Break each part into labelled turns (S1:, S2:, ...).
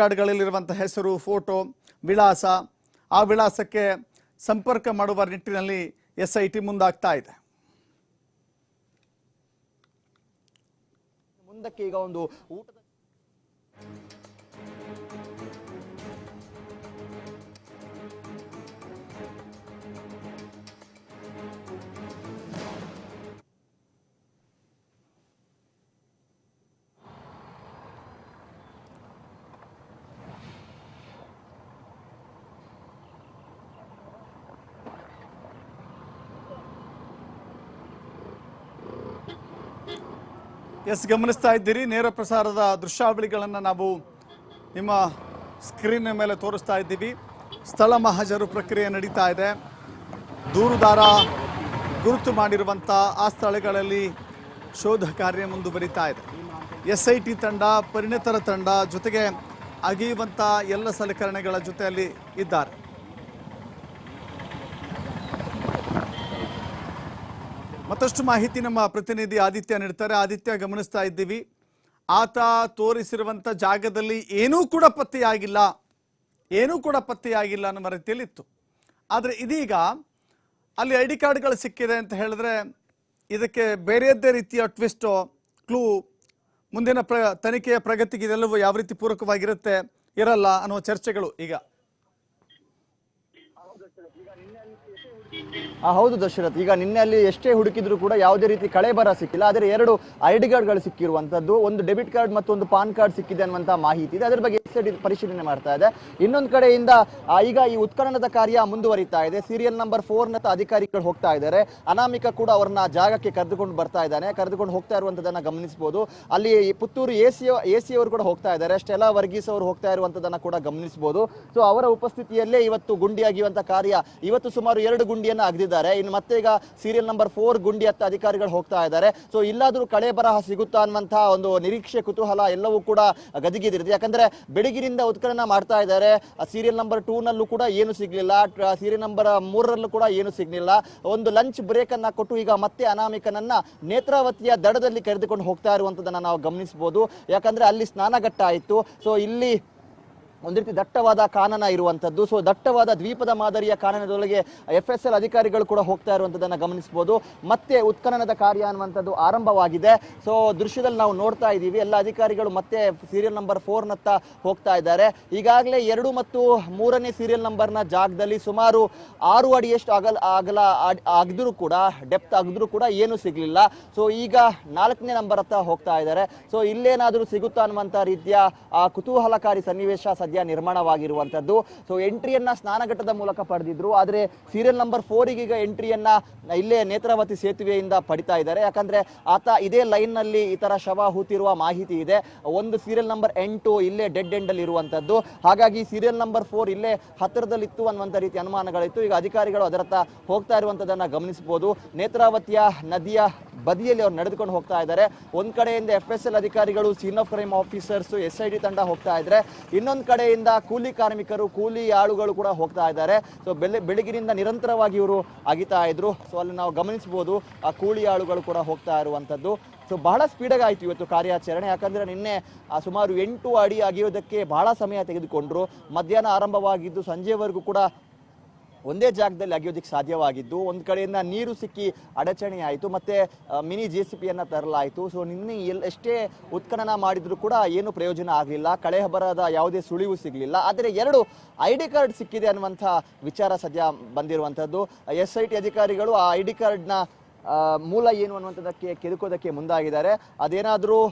S1: ಕಾರ್ಡ್ಗಳಲ್ಲಿರುವಂಥ ಹೆಸರು, ಫೋಟೋ, ವಿಳಾಸ, ಆ ವಿಳಾಸಕ್ಕೆ ಸಂಪರ್ಕ ಮಾಡುವ ನಿಟ್ಟಿನಲ್ಲಿ ಎಸ್ ಐ ಟಿ ಮುಂದಾಗ್ತಾ ಇದೆ.
S2: ಮುಂದಕ್ಕೆ ಈಗ ಒಂದು ಊಟದ
S1: ಎಸ್, ಗಮನಿಸ್ತಾ ಇದ್ದೀರಿ. ನೇರ ಪ್ರಸಾರದ ದೃಶ್ಯಾವಳಿಗಳನ್ನು ನಾವು ನಿಮ್ಮ ಸ್ಕ್ರೀನ್ ಮೇಲೆ ತೋರಿಸ್ತಾ ಇದ್ದೀವಿ. ಸ್ಥಳ ಮಹಜರು ಪ್ರಕ್ರಿಯೆ ನಡೀತಾ ಇದೆ. ದೂರುದಾರ ಗುರುತು ಮಾಡಿರುವಂಥ ಆ ಸ್ಥಳಗಳಲ್ಲಿ ಶೋಧ ಕಾರ್ಯ ಮುಂದುವರಿತಾ ಇದೆ. ಎಸ್ ಐ ಟಿ ತಂಡ, ಪರಿಣಿತರ ತಂಡ ಜೊತೆಗೆ ಅಗೆಯುವಂಥ ಎಲ್ಲ ಸಲಕರಣೆಗಳ ಜೊತೆಯಲ್ಲಿ ಇದ್ದಾರೆ. ಮತ್ತಷ್ಟು ಮಾಹಿತಿ ನಮ್ಮ ಪ್ರತಿನಿಧಿ ಆದಿತ್ಯ ನೀಡ್ತಾರೆ. ಆದಿತ್ಯ, ಗಮನಿಸ್ತಾ ಇದ್ದೀವಿ. ಆತ ತೋರಿಸಿರುವಂಥ ಜಾಗದಲ್ಲಿ ಏನೂ ಕೂಡ ಪತ್ತೆಯಾಗಿಲ್ಲ. ಏನೂ ಕೂಡ ಪತ್ತೆಯಾಗಿಲ್ಲ ಅನ್ನೋ ರೀತಿಯಲ್ಲಿ ಇತ್ತು ಆದರೆ ಇದೀಗ ಅಲ್ಲಿ ಐ ಡಿ ಕಾರ್ಡ್ಗಳು ಸಿಕ್ಕಿದೆ ಅಂತ ಹೇಳಿದ್ರೆ ಇದಕ್ಕೆ ಬೇರೆಯದ್ದೇ ರೀತಿಯ ಟ್ವಿಸ್ಟು, ಕ್ಲೂ ಮುಂದಿನ ಪ್ರ, ತನಿಖೆಯ ಪ್ರಗತಿಗೆ ಇದೆಲ್ಲವೂ ಯಾವ ರೀತಿ ಪೂರಕವಾಗಿರುತ್ತೆ ಇರಲ್ಲ ಅನ್ನುವ ಚರ್ಚೆಗಳು ಈಗ.
S2: ಹೌದು ದಶರಥ್, ಈಗ ನಿನ್ನೆ ಅಲ್ಲಿ ಎಷ್ಟೇ ಹುಡುಕಿದ್ರು ಕೂಡ ಯಾವುದೇ ರೀತಿ ಕಳೆ ಬರ ಸಿಕ್ಕಿಲ್ಲ. ಆದರೆ ಎರಡು ಐ ಡಿ ಕಾರ್ಡ್ಗಳು ಸಿಕ್ಕಿರುವಂತದ್ದು ಒಂದು ಡೆಬಿಟ್ ಕಾರ್ಡ್ ಮತ್ತು ಒಂದು ಪಾನ್ ಕಾರ್ಡ್ ಸಿಕ್ಕಿದೆ ಅನ್ನುವಂಥ ಮಾಹಿತಿ ಇದೆ. ಅದರ ಬಗ್ಗೆ ಪರಿಶೀಲನೆ ಮಾಡ್ತಾ ಇದೆ. ಇನ್ನೊಂದು ಕಡೆಯಿಂದ ಈಗ ಈ ಉತ್ಖನನದ ಕಾರ್ಯ ಮುಂದುವರಿತಾ ಇದೆ. ಸೀರಿಯಲ್ ನಂಬರ್ ಫೋರ್ ನತ್ತ ಅಧಿಕಾರಿಗಳು ಹೋಗ್ತಾ ಇದ್ದಾರೆ. ಅನಾಮಿಕ ಕೂಡ ಅವರನ್ನ ಜಾಗಕ್ಕೆ ಕರೆದುಕೊಂಡು ಬರ್ತಾ ಇದ್ದಾನೆ. ಕರೆದುಕೊಂಡು ಹೋಗ್ತಾ ಇರುವಂತದನ್ನ ಗಮನಿಸಬಹುದು ಅಲ್ಲಿ Puttur A C A C ಅವರು ಕೂಡ ಹೋಗ್ತಾ ಇದ್ದಾರೆ. ಸ್ಟೆಲಾ ವರ್ಗೀಸ್ ಅವರು ಹೋಗ್ತಾ ಇರುವಂತದನ್ನ ಕೂಡ ಗಮನಿಸಬಹುದು ಸೊ, ಅವರ ಉಪಸ್ಥಿತಿಯಲ್ಲೇ ಇವತ್ತು ಗುಂಡಿ ಅಗಿಯುವಂತ ಕಾರ್ಯ, ಇವತ್ತು ಸುಮಾರು ಎರಡು ಗುಂಡಿಯನ್ನ ಅಗೆದಿದ್ದಾರೆ. ಇನ್ನು ಮತ್ತೆ ಈಗ ಸೀರಿಯಲ್ ನಂಬರ್ ಫೋರ್ ಗುಂಡಿ ಹತ್ತ ಅಧಿಕಾರಿಗಳು ಹೋಗ್ತಾ ಇದ್ದಾರೆ. ಸೊ ಇಲ್ಲಾದ್ರೂ ಕಳೆ ಬರಹ ಸಿಗುತ್ತಾ ಅನ್ನುವಂತಹ ಒಂದು ನಿರೀಕ್ಷೆ, ಕುತೂಹಲ ಎಲ್ಲವೂ ಕೂಡ ಗದಿಗಿದಿರುತ್ತೆ ಯಾಕಂದ್ರೆ ಬೆಳಗಿನಿಂದ ಉತ್ಖನನ ಮಾಡ್ತಾ ಇದ್ದಾರೆ. ಸೀರಿಯಲ್ ನಂಬರ್ ಟೂ ನಲ್ಲೂ ಕೂಡ ಏನು ಸಿಗ್ಲಿಲ್ಲ. ಸೀರಿಯಲ್ ನಂಬರ್ ಮೂರರಲ್ಲೂ ಕೂಡ ಏನು ಸಿಗ್ಲಿಲ್ಲ. ಒಂದು ಲಂಚ್ ಬ್ರೇಕ್ ಅನ್ನ ಕೊಟ್ಟು ಈಗ ಮತ್ತೆ ಅನಾಮಿಕನನ್ನ ನೇತ್ರಾವತಿಯ ದಡದಲ್ಲಿ ಕರೆದುಕೊಂಡು ಹೋಗ್ತಾ ಇರುವಂತದನ್ನ ನಾವು ಗಮನಿಸಬಹುದು ಯಾಕಂದ್ರೆ ಅಲ್ಲಿ ಸ್ನಾನಘಟ್ಟ ಆಯಿತು. ಸೊ ಇಲ್ಲಿ ಒಂದು ರೀತಿ ದಟ್ಟವಾದ ಕಾನನ ಇರುವಂತದ್ದು ಸೊ ದಟ್ಟವಾದ ದ್ವೀಪದ ಮಾದರಿಯ ಕಾನನದೊಳಗೆ ಎಫ್ ಎಸ್ ಎಲ್ ಅಧಿಕಾರಿಗಳು ಕೂಡ ಹೋಗ್ತಾ ಇರುವಂತದನ್ನ ಗಮನಿಸಬಹುದು. ಮತ್ತೆ ಉತ್ಖನನದ ಕಾರ್ಯ ಅನ್ನುವಂಥದ್ದು ಆರಂಭವಾಗಿದೆ. ಸೊ ದೃಶ್ಯದಲ್ಲಿ ನಾವು ನೋಡ್ತಾ ಇದ್ದೀವಿ. ಎಲ್ಲ ಅಧಿಕಾರಿಗಳು ಮತ್ತೆ ಸೀರಿಯಲ್ ನಂಬರ್ ಫೋರ್ನತ್ತ ಹೋಗ್ತಾ ಇದ್ದಾರೆ. ಈಗಾಗಲೇ ಎರಡು ಮತ್ತು ಮೂರನೇ ಸೀರಿಯಲ್ ನಂಬರ್ನ ಜಾಗದಲ್ಲಿ ಸುಮಾರು ಆರು ಅಡಿಯಷ್ಟು ಅಗಲ ಅಗಲ ಆಗಿದ್ರು ಕೂಡ ಡೆಪ್ತ್ ಆಗಿದ್ರು ಕೂಡ ಏನು ಸಿಗಲಿಲ್ಲ. ಸೊ ಈಗ ನಾಲ್ಕನೇ ನಂಬರ್ ಹತ್ತ ಹೋಗ್ತಾ ಇದ್ದಾರೆ. ಸೊ ಇಲ್ಲೇನಾದರೂ ಸಿಗುತ್ತಾ ಅನ್ನುವಂಥ ರೀತಿಯ ಕುತೂಹಲಕಾರಿ ಸನ್ನಿವೇಶ ಸದ್ಯ ನಿರ್ಮಾಣವಾಗಿರುವಂತದ್ದು ಸೊ ಎಂಟ್ರಿಯನ್ನ ಸ್ನಾನಘಟ್ಟದ ಮೂಲಕ ಪಡೆದಿದ್ರು. ಆದರೆ ಸೀರಿಯಲ್ ನಂಬರ್ ಫೋರಿಗೆ ಈಗ ಎಂಟ್ರಿಯನ್ನ ಇಲ್ಲೇ ನೇತ್ರಾವತಿ ಸೇತುವೆಯಿಂದ ಪಡಿತಾ ಇದ್ದಾರೆ. ಯಾಕಂದ್ರೆ ಆತ ಇದೇ ಲೈನ್ನಲ್ಲಿ ಈ ತರ ಶವ ಹೂತಿರುವ ಮಾಹಿತಿ ಇದೆ. ಒಂದು ಸೀರಿಯಲ್ ನಂಬರ್ ಎಂಟು ಇಲ್ಲೇ ಡೆಡ್ ಎಂಡ್ ಅಲ್ಲಿ ಇರುವಂತದ್ದು ಹಾಗಾಗಿ ಸೀರಿಯಲ್ ನಂಬರ್ ಫೋರ್ ಇಲ್ಲೇ ಹತ್ತಿರದಲ್ಲಿತ್ತು ಅನ್ನುವಂಥ ರೀತಿ ಅನುಮಾನಗಳಿತ್ತು. ಈಗ ಅಧಿಕಾರಿಗಳು ಅದರತ್ತ ಹೋಗ್ತಾ ಇರುವಂತದನ್ನ ಗಮನಿಸಬಹುದು. ನೇತ್ರಾವತಿಯ ನದಿಯ ಬದಿಯಲ್ಲಿ ಅವ್ರು ನಡೆದುಕೊಂಡು ಹೋಗ್ತಾ ಇದ್ದಾರೆ. ಒಂದ್ ಕಡೆಯಿಂದ ಎಫ್ ಎಸ್ ಎಲ್ ಅಧಿಕಾರಿಗಳು scene of crime officers S I D ತಂಡ ಹೋಗ್ತಾ ಇದ್ರೆ, ಇನ್ನೊಂದ್ ಕಡೆಯಿಂದ ಕೂಲಿ ಕಾರ್ಮಿಕರು, ಕೂಲಿ ಆಳುಗಳು ಕೂಡ ಹೋಗ್ತಾ ಇದ್ದಾರೆ. ಸೊ ಬೆಳೆ ಬೆಳಗಿನಿಂದ ನಿರಂತರವಾಗಿ ಇವರು ಅಗಿತಾ ಇದ್ರು. ಸೊ ಅಲ್ಲಿ ನಾವು ಗಮನಿಸಬಹುದು, ಆ ಕೂಲಿ ಆಳುಗಳು ಕೂಡ ಹೋಗ್ತಾ ಇರುವಂತದ್ದು. ಸೊ ಬಹಳ ಸ್ಪೀಡಾಗಿ ಆಯ್ತು ಇವತ್ತು ಕಾರ್ಯಾಚರಣೆ. ಯಾಕಂದ್ರೆ ನಿನ್ನೆ ಸುಮಾರು ಎಂಟು ಅಡಿ ಅಗಿಯೋದಕ್ಕೆ ಬಹಳ ಸಮಯ ತೆಗೆದುಕೊಂಡ್ರು. ಮಧ್ಯಾಹ್ನ ಆರಂಭವಾಗಿದ್ದು ಸಂಜೆವರೆಗೂ ಕೂಡ ಒಂದೇ ಜಾಗದಲ್ಲಿ ಅಗಿಯೋದಕ್ಕೆ ಸಾಧ್ಯವಾಗಿದ್ದು, ಒಂದು ಕಡೆಯಿಂದ ನೀರು ಸಿಕ್ಕಿ ಅಡಚಣೆ ಆಯಿತು, ಮತ್ತೆ ಮಿನಿ ಜೆ ಸಿ ಪಿಯನ್ನು ತರಲಾಯಿತು. ಸೊ ನಿನ್ನೆ ಎಲ್, ಎಷ್ಟೇ ಉತ್ಖನನ ಮಾಡಿದರೂ ಕೂಡ ಏನು ಪ್ರಯೋಜನ ಆಗಲಿಲ್ಲ. ಬರದ ಯಾವುದೇ ಸುಳಿವು ಸಿಗಲಿಲ್ಲ. ಆದರೆ ಎರಡು ಐ ಡಿ ಕಾರ್ಡ್ ಸಿಕ್ಕಿದೆ ಅನ್ನುವಂಥ ವಿಚಾರ ಸದ್ಯ ಬಂದಿರುವಂಥದ್ದು. ಎಸ್ ಐ ಟಿ ಅಧಿಕಾರಿಗಳು ಆ ಐ ಡಿ ಕಾರ್ಡ್ನ ಮೂಲ ಏನು ಅನ್ನುವಂಥದ್ದಕ್ಕೆ ಕೆದಕೋದಕ್ಕೆ ಮುಂದಾಗಿದ್ದಾರೆ. ಅದೇನಾದರೂ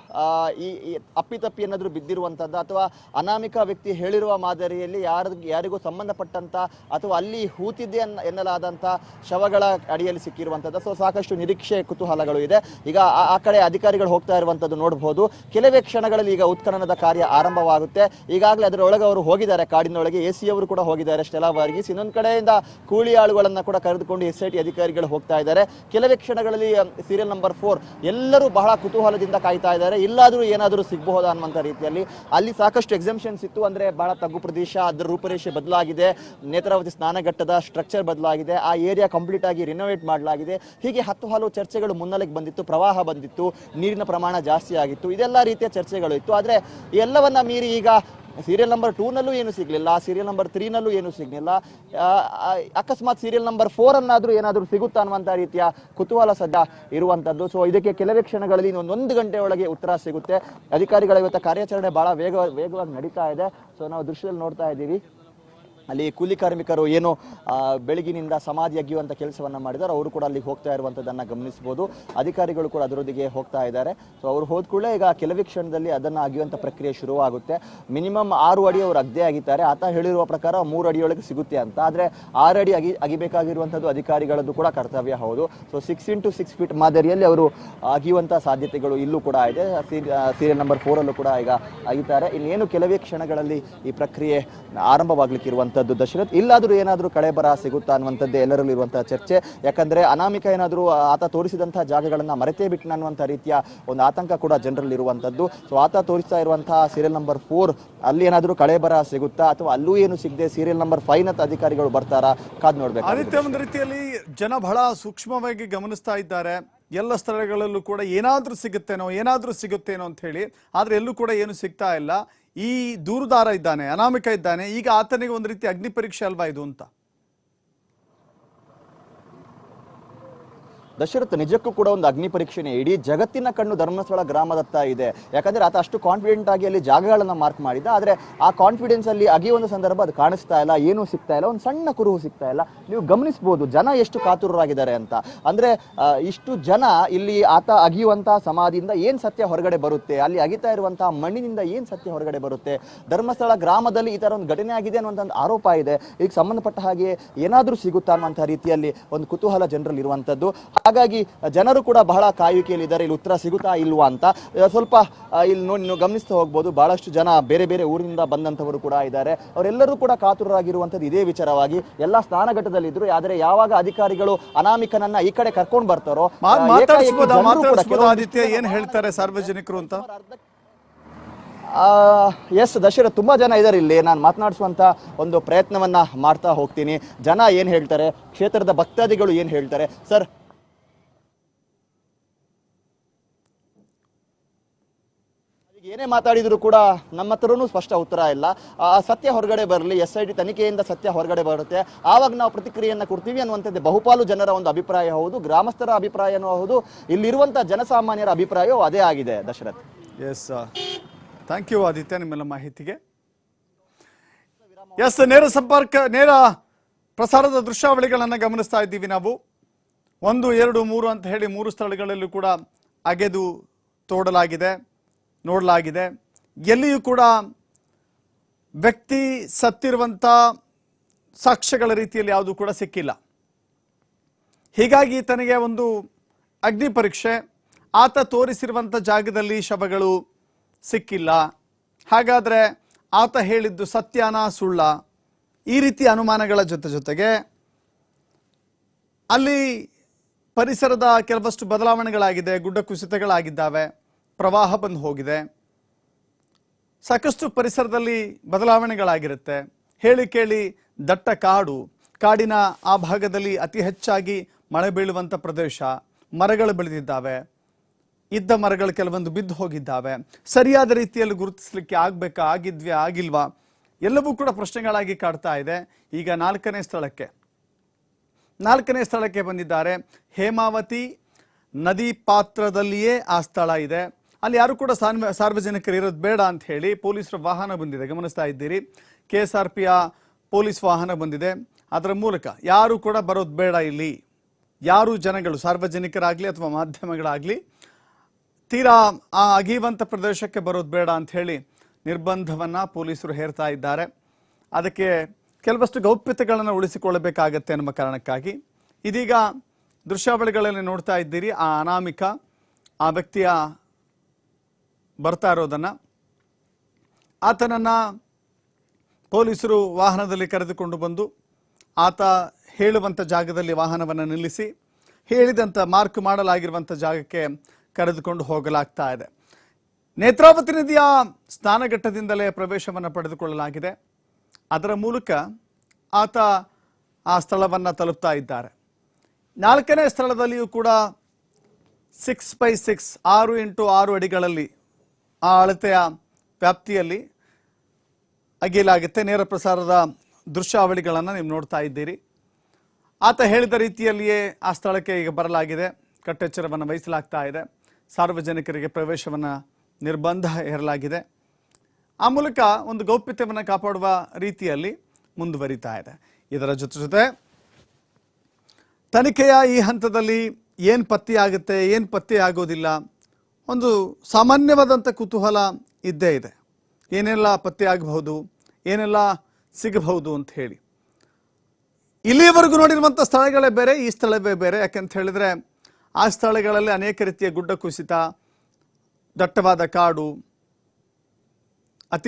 S2: ಈ ಅಪ್ಪಿತಪ್ಪಿ ಏನಾದರೂ ಬಿದ್ದಿರುವಂಥದ್ದು ಅಥವಾ ಅನಾಮಿಕ ವ್ಯಕ್ತಿ ಹೇಳಿರುವ ಮಾದರಿಯಲ್ಲಿ ಯಾರ, ಯಾರಿಗೂ ಸಂಬಂಧಪಟ್ಟಂತ ಅಥವಾ ಅಲ್ಲಿ ಹೂತಿದ್ದೆ ಅನ್ನ ಎನ್ನಲಾದಂಥ ಶವಗಳ ಅಡಿಯಲ್ಲಿ ಸಿಕ್ಕಿರುವಂಥದ್ದು. ಸೊ ಸಾಕಷ್ಟು ನಿರೀಕ್ಷೆ ಕುತೂಹಲಗಳು ಇದೆ. ಈಗ ಆ- ಕಡೆ ಅಧಿಕಾರಿಗಳು ಹೋಗ್ತಾ ಇರುವಂಥದ್ದು ನೋಡಬಹುದು ಕೆಲವೇ ಕ್ಷಣಗಳಲ್ಲಿ ಈಗ ಉತ್ಖನನದ ಕಾರ್ಯ ಆರಂಭವಾಗುತ್ತೆ. ಈಗಾಗಲೇ ಅದರೊಳಗೆ ಅವರು ಹೋಗಿದ್ದಾರೆ. ಕಾಡಿನೊಳಗೆ ಎ ಸಿ ಅವರು ಕೂಡ ಹೋಗಿದ್ದಾರೆ. ಸ್ಟೆಲಾ ವರ್ಗೀಸ್. ಇನ್ನೊಂದು ಕಡೆಯಿಂದ ಕೂಲಿ ಆಳುಗಳನ್ನ ಕೂಡ ಕರೆದುಕೊಂಡು ಎಸ್ ಐ ಅಧಿಕಾರಿಗಳು ಹೋಗ್ತಾ ಇದ್ದಾರೆ. ಕೆಲವೇ ಕ್ಷಣಗಳಲ್ಲಿ ಸೀರಿಯಲ್ ನಂಬರ್ ಫೋರ್ ಎಲ್ಲರೂ ಬಹಳ ಕುತೂಹಲದಿಂದ ಕಾಯ್ತಾ ಇದ್ದಾರೆ. ಇಲ್ಲಾದರೂ ಏನಾದರೂ ಸಿಗಬಹುದಾ ಅನ್ನುವಂಥ ರೀತಿಯಲ್ಲಿ. ಅಲ್ಲಿ ಸಾಕಷ್ಟು ಎಕ್ಸಮ್ಷನ್ಸ್ ಇತ್ತು ಅಂದರೆ ಬಹಳ ತಗ್ಗು ಪ್ರದೇಶ, ಅದರ ರೂಪರೇಷೆ ಬದಲಾಗಿದೆ. ನೇತ್ರಾವತಿ ಸ್ನಾನಘಟ್ಟದ ಸ್ಟ್ರಕ್ಚರ್ ಬದಲಾಗಿದೆ. ಆ ಏರಿಯಾ ಕಂಪ್ಲೀಟ್ ಆಗಿ ರಿನೋವೇಟ್ ಮಾಡಲಾಗಿದೆ. ಹೀಗೆ ಹತ್ತು ಹಲವು ಚರ್ಚೆಗಳು ಮುನ್ನೆಲೆಗೆ ಬಂದಿತ್ತು, ಪ್ರವಾಹ ಬಂದಿತ್ತು, ನೀರಿನ ಪ್ರಮಾಣ ಜಾಸ್ತಿ ಆಗಿತ್ತು. ಇದೆಲ್ಲ ರೀತಿಯ ಚರ್ಚೆಗಳು ಇತ್ತು. ಆದರೆ ಎಲ್ಲವನ್ನ ಮೀರಿ ಈಗ ಸೀರಿಯಲ್ ನಂಬರ್ ಟೂನಲ್ಲೂ ಏನು ಸಿಗಲಿಲ್ಲ, ಸೀರಿಯಲ್ ನಂಬರ್ ತ್ರೀನಲ್ಲೂ ಏನು ಸಿಗಲಿಲ್ಲ. ಅಕಸ್ಮಾತ್ ಸೀರಿಯಲ್ ನಂಬರ್ ಫೋರ್ ಅನ್ನಾದ್ರೂ ಏನಾದರೂ ಸಿಗುತ್ತಾ ಅನ್ನುವಂಥ ರೀತಿಯ ಕುತೂಹಲ ಸದ್ಯ ಇರುವಂತದ್ದು ಸೊ ಇದಕ್ಕೆ ಕೆಲವೇ ಕ್ಷಣಗಳಲ್ಲಿ ಇನ್ನೊಂದು ಗಂಟೆ ಒಳಗೆ ಉತ್ತರ ಸಿಗುತ್ತೆ. ಅಧಿಕಾರಿಗಳ ಇವತ್ತು ಕಾರ್ಯಾಚರಣೆ ಬಹಳ ವೇಗ, ವೇಗವಾಗಿ ನಡೀತಾ ಇದೆ. ಸೊ ನಾವು ದೃಶ್ಯದಲ್ಲಿ ನೋಡ್ತಾ ಇದ್ದೀವಿ. ಅಲ್ಲಿ ಕೂಲಿ ಕಾರ್ಮಿಕರು ಏನು ಬೆಳಗಿನಿಂದ ಸಮಾಧಿ ಅಗಿಯುವಂಥ ಕೆಲಸವನ್ನು ಮಾಡಿದ್ದಾರೆ ಅವರು ಕೂಡ ಅಲ್ಲಿಗೆ ಹೋಗ್ತಾ ಇರುವಂಥದ್ದನ್ನು ಗಮನಿಸ್ಬೋದು ಅಧಿಕಾರಿಗಳು ಕೂಡ ಅದರೊಂದಿಗೆ ಹೋಗ್ತಾ ಇದ್ದಾರೆ. ಸೊ ಅವರು ಹೋದ ಕೂಡಲೇ ಈಗ ಕೆಲವೇ ಕ್ಷಣದಲ್ಲಿ ಅದನ್ನು ಅಗಿಯುವಂಥ ಪ್ರಕ್ರಿಯೆ ಶುರುವಾಗುತ್ತೆ. ಮಿನಿಮಮ್ ಆರು ಅಡಿ ಅವರು ಅಗ್ದೇ ಆಗಿದ್ದಾರೆ. ಆತ ಹೇಳಿರುವ ಪ್ರಕಾರ ಮೂರು ಅಡಿಯೊಳಗೆ ಸಿಗುತ್ತೆ ಅಂತ. ಆದರೆ ಆರು ಅಡಿ ಅಗಿ ಅಗಿಬೇಕಾಗಿರುವಂಥದ್ದು ಅಧಿಕಾರಿಗಳದ್ದು ಕೂಡ ಕರ್ತವ್ಯ ಹೌದು. So six into six feet ಮಾದರಿಯಲ್ಲಿ ಅವರು ಅಗಿಯುವಂಥ ಸಾಧ್ಯತೆಗಳು ಇಲ್ಲೂ ಕೂಡ ಇದೆ. ಸೀರಿಯಲ್ ನಂಬರ್ ಫೋರಲ್ಲೂ ಕೂಡ ಈಗ ಅಗಿತಾರೆ ಇನ್ನೇನು ಕೆಲವೇ ಕ್ಷಣಗಳಲ್ಲಿ ಈ ಪ್ರಕ್ರಿಯೆ ಆರಂಭವಾಗ್ಲಿಕ್ಕೆ ಇರುವಂಥದ್ದು ದಶರಥ್. ಇಲ್ಲಾದರೂ ಏನಾದರೂ ಕಳೆ ಬರ ಸಿಗುತ್ತಾ ಅನ್ನುವಂಥದ್ದು ಎಲ್ಲರಲ್ಲೂ ಇರುವಂತಹ ಚರ್ಚೆ. ಯಾಕಂದ್ರೆ ಅನಾಮಿಕ ಏನಾದರೂ ಆತ ತೋರಿಸಿದಂತಹ ಜಾಗಗಳನ್ನು ಮರೆತೇ ಬಿಟ್ಟು ಅನ್ನುವಂಥ ರೀತಿಯ ಒಂದು ಆತಂಕ ಕೂಡ ಜನರಲ್ಲಿ ಇರುವಂಥದ್ದು. ಸೊ ಆತ ತೋರಿಸ್ತಾ ಇರುವಂತಹ ಸೀರಿಯಲ್ ನಂಬರ್ ಫೋರ್ ಅಲ್ಲಿ ಏನಾದರೂ ಕಳೆ ಬರ ಸಿಗುತ್ತಾ ಅಥವಾ ಅಲ್ಲೂ ಏನು ಸಿಗದೆ ಸೀರಿಯಲ್ ನಂಬರ್ ಫೈವ್ ಅಂತ ಅಧಿಕಾರಿಗಳು ಬರ್ತಾರಾ ಕಾದ್ ನೋಡ್ಬೇಕು.
S1: ಆದಿತ್ಯ ಒಂದು ರೀತಿಯಲ್ಲಿ ಜನ ಬಹಳ ಸೂಕ್ಷ್ಮವಾಗಿ ಗಮನಿಸ್ತಾ ಇದ್ದಾರೆ. ಎಲ್ಲ ಸ್ಥಳಗಳಲ್ಲೂ ಕೂಡ ಏನಾದರೂ ಸಿಗುತ್ತೇನೋ ಏನಾದರೂ ಸಿಗುತ್ತೇನೋ ಅಂತ ಹೇಳಿ, ಆದರೆ ಎಲ್ಲೂ ಕೂಡ ಏನು ಸಿಗ್ತಾ ಇಲ್ಲ. ಈ ದೂರುದಾರ ಇದ್ದಾನೆ, ಅನಾಮಿಕ ಇದ್ದಾನೆ, ಈಗ ಆತನಿಗೆ ಒಂದು ರೀತಿ ಅಗ್ನಿ ಪರೀಕ್ಷೆ ಅಲ್ವಾ ಇದು ಅಂತ?
S2: ದಶರಥ ನಿಜಕ್ಕೂ ಕೂಡ ಒಂದು ಅಗ್ನಿ ಪರೀಕ್ಷೆನೇ ಇಡೀ ಜಗತ್ತಿನ ಕಣ್ಣು ಧರ್ಮಸ್ಥಳ ಗ್ರಾಮದತ್ತ ಇದೆ. ಯಾಕಂದ್ರೆ ಆತ ಅಷ್ಟು ಕಾನ್ಫಿಡೆಂಟ್ ಆಗಿ ಅಲ್ಲಿ ಜಾಗಗಳನ್ನ ಮಾರ್ಕ್ ಮಾಡಿದ ಆದ್ರೆ ಆ ಕಾನ್ಫಿಡೆನ್ಸ್ ಅಲ್ಲಿ ಅಗಿ ಒಂದು ಸಂದರ್ಭ ಅದು ಕಾಣಿಸ್ತಾ ಇಲ್ಲ, ಏನೂ ಸಿಗ್ತಾ ಇಲ್ಲ, ಒಂದು ಸಣ್ಣ ಕುರುಹು ಸಿಗ್ತಾ ಇಲ್ಲ. ನೀವು ಗಮನಿಸಬಹುದು ಜನ ಎಷ್ಟು ಕಾತುರರಾಗಿದ್ದಾರೆ ಅಂತ. ಅಂದ್ರೆ ಇಷ್ಟು ಜನ ಇಲ್ಲಿ ಆತ ಅಗಿಯುವಂತಹ ಸಮಾಧಿಯಿಂದ ಏನ್ ಸತ್ಯ ಹೊರಗಡೆ ಬರುತ್ತೆ, ಅಲ್ಲಿ ಅಗಿತಾ ಇರುವಂತಹ ಮಣ್ಣಿನಿಂದ ಏನ್ ಸತ್ಯ ಹೊರಗಡೆ ಬರುತ್ತೆ, ಧರ್ಮಸ್ಥಳ ಗ್ರಾಮದಲ್ಲಿ ಈ ತರ ಒಂದು ಘಟನೆ ಆಗಿದೆ ಅನ್ನುವಂಥ ಒಂದು ಆರೋಪ ಇದೆ. ಇದಕ್ಕೆ ಸಂಬಂಧಪಟ್ಟ ಹಾಗೆ ಏನಾದರೂ ಸಿಗುತ್ತಾ ಅನ್ನುವಂಥ ರೀತಿಯಲ್ಲಿ ಒಂದು ಕುತೂಹಲ ಜನರಲ್ಲಿ ಇರುವಂತದ್ದು. ಹಾಗಾಗಿ ಜನರು ಕೂಡ ಬಹಳ ಕಾಯುವಿಕೆಯಲ್ಲಿ ಇದ್ದಾರೆ ಇಲ್ಲಿ ಉತ್ತರ ಸಿಗುತ್ತಾ ಇಲ್ವಾ ಅಂತ. ಸ್ವಲ್ಪ ಇಲ್ಲಿ ನೋಡಿ ನೀವು ಗಮನಿಸ್ತಾ ಹೋಗ್ಬೋದು. ಬಹಳಷ್ಟು ಜನ ಬೇರೆ ಬೇರೆ ಊರಿನಿಂದ ಬಂದಂತವರು ಕೂಡ ಇದ್ದಾರೆ. ಅವರೆಲ್ಲರೂ ಕೂಡ ಕಾತುರರಾಗಿರುವಂಥದ್ದು ಇದೇ ವಿಚಾರವಾಗಿ. ಎಲ್ಲಾ ಸ್ನಾನಘಟ್ಟದಲ್ಲಿದ್ರು ಆದರೆ ಯಾವಾಗ ಅಧಿಕಾರಿಗಳು ಅನಾಮಿಕನನ್ನ ಈ ಕಡೆ ಕರ್ಕೊಂಡು ಬರ್ತಾರೋ
S1: ಏನ್ ಹೇಳ್ತಾರೆ ಸಾರ್ವಜನಿಕರು ಅಂತ?
S2: ಎಸ್ ದಶರಥ್ ತುಂಬಾ ಜನ ಇದ್ದಾರೆ ಇಲ್ಲಿ. ನಾನು ಮಾತನಾಡಿಸುವಂತ ಒಂದು ಪ್ರಯತ್ನವನ್ನ ಮಾಡ್ತಾ ಹೋಗ್ತೀನಿ. ಜನ ಏನ್ ಹೇಳ್ತಾರೆ? ಕ್ಷೇತ್ರದ ಭಕ್ತಾದಿಗಳು ಏನ್ ಹೇಳ್ತಾರೆ? ಸರ್ ಏನೇ ಮಾತಾಡಿದರೂ ಕೂಡ ನಮ್ಮ ಹತ್ರನೂ ಸ್ಪಷ್ಟ ಉತ್ತರ ಇಲ್ಲ. ಆ ಸತ್ಯ ಹೊರಗಡೆ ಬರಲಿ ಎಸ್ ಐ ಡಿ ತನಿಖೆಯಿಂದ ಸತ್ಯ ಹೊರಗಡೆ ಬರುತ್ತೆ. ಆವಾಗ ನಾವು ಪ್ರತಿಕ್ರಿಯೆಯನ್ನು ಕೊಡ್ತೀವಿ ಅನ್ನುವಂಥದ್ದು ಬಹುಪಾಲು ಜನರ ಒಂದು ಅಭಿಪ್ರಾಯ ಹೌದು, ಗ್ರಾಮಸ್ಥರ ಅಭಿಪ್ರಾಯನೂ ಹೌದು, ಇಲ್ಲಿರುವಂಥ ಜನಸಾಮಾನ್ಯರ ಅಭಿಪ್ರಾಯವೂ ಅದೇ ಆಗಿದೆ Dasharath.
S1: Yes thank you Aditya ನಿಮ್ಮೆಲ್ಲ ಮಾಹಿತಿಗೆ. ಎಸ್ ನೇರ ಸಂಪರ್ಕ, ನೇರ ಪ್ರಸಾರದ ದೃಶ್ಯಾವಳಿಗಳನ್ನು ಗಮನಿಸ್ತಾ ಇದ್ದೀವಿ ನಾವು. ಒಂದು, ಎರಡು, ಮೂರು ಅಂತ ಹೇಳಿ ಮೂರು ಸ್ಥಳಗಳಲ್ಲೂ ಕೂಡ ಅಗೆದು ತೋಡಲಾಗಿದೆ. ನೋಡಲಾಗಿದೆ. ಎಲ್ಲಿಯೂ ಕೂಡ ವ್ಯಕ್ತಿ ಸತ್ತಿರುವಂಥ ಸಾಕ್ಷ್ಯಗಳ ರೀತಿಯಲ್ಲಿ ಯಾವುದೂ ಕೂಡ ಸಿಕ್ಕಿಲ್ಲ. ಹೀಗಾಗಿ ತನಗೆ ಒಂದು ಅಗ್ನಿ ಪರೀಕ್ಷೆ, ಆತ ತೋರಿಸಿರುವಂಥ ಜಾಗದಲ್ಲಿ ಶವಗಳು ಸಿಕ್ಕಿಲ್ಲ. ಹಾಗಾದರೆ ಆತ ಹೇಳಿದ್ದು ಸತ್ಯಾನಾ ಸುಳ್ಳ? ಈ ರೀತಿ ಅನುಮಾನಗಳ ಜೊತೆ ಜೊತೆಗೆ ಅಲ್ಲಿ ಪರಿಸರದ ಕೆಲವಷ್ಟು ಬದಲಾವಣೆಗಳಾಗಿದೆ, ಗುಡ್ಡ ಕುಸಿತಗಳಾಗಿದ್ದಾವೆ. ಪ್ರವಾಹ ಬಂದು ಹೋಗಿದೆ. ಸಾಕಷ್ಟು ಪರಿಸರದಲ್ಲಿ ಬದಲಾವಣೆಗಳಾಗಿರುತ್ತೆ. ಹೇಳಿ ಕೇಳಿ ದಟ್ಟ ಕಾಡು, ಕಾಡಿನ ಆ ಭಾಗದಲ್ಲಿ ಅತಿ ಹೆಚ್ಚಾಗಿ ಮಳೆ ಬೀಳುವಂಥ ಪ್ರದೇಶ, ಮರಗಳು ಬೆಳೆದಿದ್ದಾವೆ. ಇದ್ದ ಮರಗಳು ಕೆಲವೊಂದು ಬಿದ್ದು ಹೋಗಿದ್ದಾವೆ. ಸರಿಯಾದ ರೀತಿಯಲ್ಲಿ ಗುರುತಿಸಲಿಕ್ಕೆ ಆಗಬೇಕಾ ಆಗಿದ್ವಿ ಆಗಿಲ್ವಾ, ಎಲ್ಲವೂ ಕೂಡ ಪ್ರಶ್ನೆಗಳಾಗಿ ಕಾಡ್ತಾ ಇದೆ. ಈಗ ನಾಲ್ಕನೇ ಸ್ಥಳಕ್ಕೆ. ನಾಲ್ಕನೇ ಸ್ಥಳಕ್ಕೆ ಬಂದಿದ್ದಾರೆ ಹೇಮಾವತಿ ನದಿ ಪಾತ್ರದಲ್ಲಿಯೇ ಆ ಸ್ಥಳ ಇದೆ. ಅಲ್ಲಿ ಯಾರು ಕೂಡ ಸಾರ್ವಜನಿಕರು ಇರೋದು ಬೇಡ ಅಂತ ಹೇಳಿ ಪೊಲೀಸರ ವಾಹನ ಬಂದಿದೆ. ಗಮನಿಸ್ತಾ ಇದ್ದೀರಿ. ಕೆ ಎಸ್ ಆರ್ ಪಿಯ ಪೊಲೀಸ್ ವಾಹನ ಬಂದಿದೆ. ಅದರ ಮೂಲಕ ಯಾರು ಕೂಡ ಬರೋದು ಬೇಡ ಇಲ್ಲಿ. ಯಾರು ಜನಗಳು, ಸಾರ್ವಜನಿಕರಾಗಲಿ ಅಥವಾ ಮಾಧ್ಯಮಗಳಾಗಲಿ ತೀರಾ ಆ ಅಗೀವಂತ ಪ್ರದೇಶಕ್ಕೆ ಬರೋದು ಬೇಡ ಅಂತ ಹೇಳಿ ನಿರ್ಬಂಧವನ್ನು ಪೊಲೀಸರು ಹೇರ್ತಾ ಇದ್ದಾರೆ. ಅದಕ್ಕೆ ಕೆಲವಷ್ಟು ಗೌಪ್ಯತೆಗಳನ್ನು ಉಳಿಸಿಕೊಳ್ಳಬೇಕಾಗತ್ತೆ ಅನ್ನುವ ಕಾರಣಕ್ಕಾಗಿ. ಇದೀಗ ದೃಶ್ಯಾವಳಿಗಳಲ್ಲಿ ನೋಡ್ತಾ ಇದ್ದೀರಿ, ಆ ಅನಾಮಿಕ ಆ ವ್ಯಕ್ತಿಯ ಬರ್ತಾ ಇರೋದನ್ನ, ಆತನನ್ನ ಪೊಲೀಸರು ವಾಹನದಲ್ಲಿ ಕರೆದುಕೊಂಡು ಬಂದು ಆತ ಹೇಳುವಂಥ ಜಾಗದಲ್ಲಿ ವಾಹನವನ್ನು ನಿಲ್ಲಿಸಿ ಹೇಳಿದಂಥ ಮಾರ್ಕ್ ಮಾಡಲಾಗಿರುವಂಥ ಜಾಗಕ್ಕೆ ಕರೆದುಕೊಂಡು ಹೋಗಲಾಗ್ತಾ ಇದೆ. ನೇತ್ರಾವತಿ ನದಿಯ ಸ್ನಾನಘಟ್ಟದಿಂದಲೇ ಪ್ರವೇಶವನ್ನು ಪಡೆದುಕೊಳ್ಳಲಾಗಿದೆ. ಅದರ ಮೂಲಕ ಆತ ಆ ಸ್ಥಳವನ್ನು ತಲುಪ್ತಾ ಇದ್ದಾರೆ. ನಾಲ್ಕನೇ ಸ್ಥಳದಲ್ಲಿಯೂ ಕೂಡ ಸಿಕ್ಸ್ ಬೈ ಸಿಕ್ಸ್ ಆರು ಇಂಟು ಆರು ಅಡಿಗಳಲ್ಲಿ ಆ ಅಳತೆಯ ವ್ಯಾಪ್ತಿಯಲ್ಲಿ ಅಗಿಲಾಗುತ್ತೆ ನೇರ ಪ್ರಸಾರದ ದೃಶ್ಯಾವಳಿಗಳನ್ನು ನೀವು ನೋಡ್ತಾ ಇದ್ದೀರಿ. ಆತ ಹೇಳಿದ ರೀತಿಯಲ್ಲಿಯೇ ಆ ಸ್ಥಳಕ್ಕೆ ಈಗ ಬರಲಾಗಿದೆ. ಕಟ್ಟೆಚ್ಚರವನ್ನು ವಹಿಸಲಾಗ್ತಾ ಇದೆ. ಸಾರ್ವಜನಿಕರಿಗೆ ಪ್ರವೇಶವನ್ನು ನಿರ್ಬಂಧ ಹೇರಲಾಗಿದೆ. ಆ ಮೂಲಕ ಒಂದು ಗೌಪ್ಯತೆಯನ್ನು ಕಾಪಾಡುವ ರೀತಿಯಲ್ಲಿ ಮುಂದುವರಿತಾ ಇದೆ. ಇದರ ಜೊತೆ ಜೊತೆ ತನಿಖೆಯ ಈ ಹಂತದಲ್ಲಿ ಏನು ಪತ್ತೆಯಾಗುತ್ತೆ, ಏನು ಪತ್ತೆ ಆಗೋದಿಲ್ಲ ಒಂದು ಸಾಮಾನ್ಯವಾದಂಥ ಕುತೂಹಲ ಇದ್ದೇ ಇದೆ. ಏನೆಲ್ಲ ಪತ್ತೆ ಆಗಬಹುದು ಏನೆಲ್ಲ ಸಿಗಬಹುದು ಅಂತ ಹೇಳಿ. ಇಲ್ಲಿಯವರೆಗೂ ನೋಡಿರುವಂಥ ಸ್ಥಳಗಳೇ ಬೇರೆ, ಈ ಸ್ಥಳವೇ ಬೇರೆ. ಯಾಕಂತ ಹೇಳಿದ್ರೆ, ಆ ಸ್ಥಳಗಳಲ್ಲಿ ಅನೇಕ ರೀತಿಯ ಗುಡ್ಡ ಕುಸಿತ, ದಟ್ಟವಾದ ಕಾಡು, ಅತಿ